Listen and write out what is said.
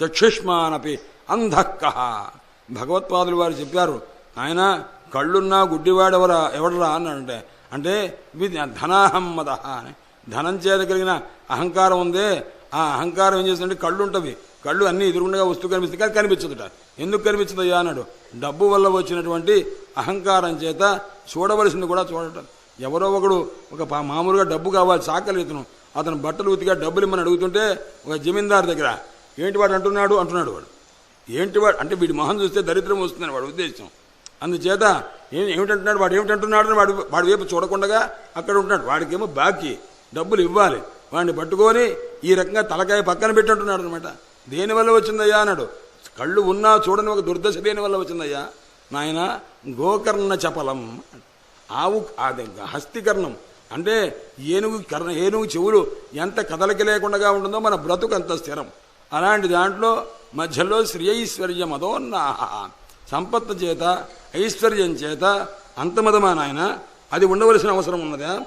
చక్షుష్మానపి అంధక్క భగవత్పాదులు వారు చెప్పారు ఆయన కళ్ళున్నా గుడ్డివాడెవరా ఎవడరా? అన్నాడంటే అంటే అంటే ధనాహం మద అని. ధనం చేత కలిగిన అహంకారం ఉందే ఆ అహంకారం ఏం చేస్తుందంటే కళ్ళు ఉంటవి కళ్ళు అన్ని ఎదురుగుండగా వస్తువు కనిపిస్తుంది కానీ కనిపించదుట. ఎందుకు కనిపించదయ్యా? అన్నాడు. డబ్బు వల్ల వచ్చినటువంటి అహంకారం చేత చూడవలసింది కూడా చూడటం. ఎవరో ఒకడు ఒక మామూలుగా డబ్బు కావాలి చాకలి ఇతను అతను బట్టలు ఉతిగా డబ్బులు ఇమ్మని అడుగుతుంటే ఒక జమీందారు దగ్గర ఏంటి వాడు అంటున్నాడు? అంటున్నాడు వాడు. ఏంటి వాడు? అంటే వీడి మొహం చూస్తే దరిద్రం వస్తుందని వాడు ఉద్దేశం. అందుచేత ఏం ఏమిటంటున్నాడు? వాడు ఏమిటంటున్నాడు అని వాడు వాడి వైపు చూడకుండా అక్కడ ఉంటున్నాడు. వాడికేమో బాకీ డబ్బులు ఇవ్వాలి. వాడిని పట్టుకొని ఈ రకంగా తలకాయ పక్కన పెట్టి అంటున్నాడు అనమాట దేనివల్ల వచ్చిందయ్యా అన్నాడు. కళ్ళు ఉన్నా చూడని ఒక దుర్దశ దేనివల్ల వచ్చిందయ్యా? నాయన గోకర్ణ చపలం. ఆవు అది హస్తికర్ణం. అంటే ఏనుగు కర్ణ ఏనుగు చెవులు ఎంత కదలిక లేకుండా ఉంటుందో మన బ్రతుకు అంత స్థిరం. అలాంటి దాంట్లో మధ్యలో శ్రీ ఐశ్వర్యం అదోన్నాహ సంపత్తు చేత ఐశ్వర్యం చేత అంతమదమా నాయన? అది ఉండవలసిన అవసరం ఉన్నదా?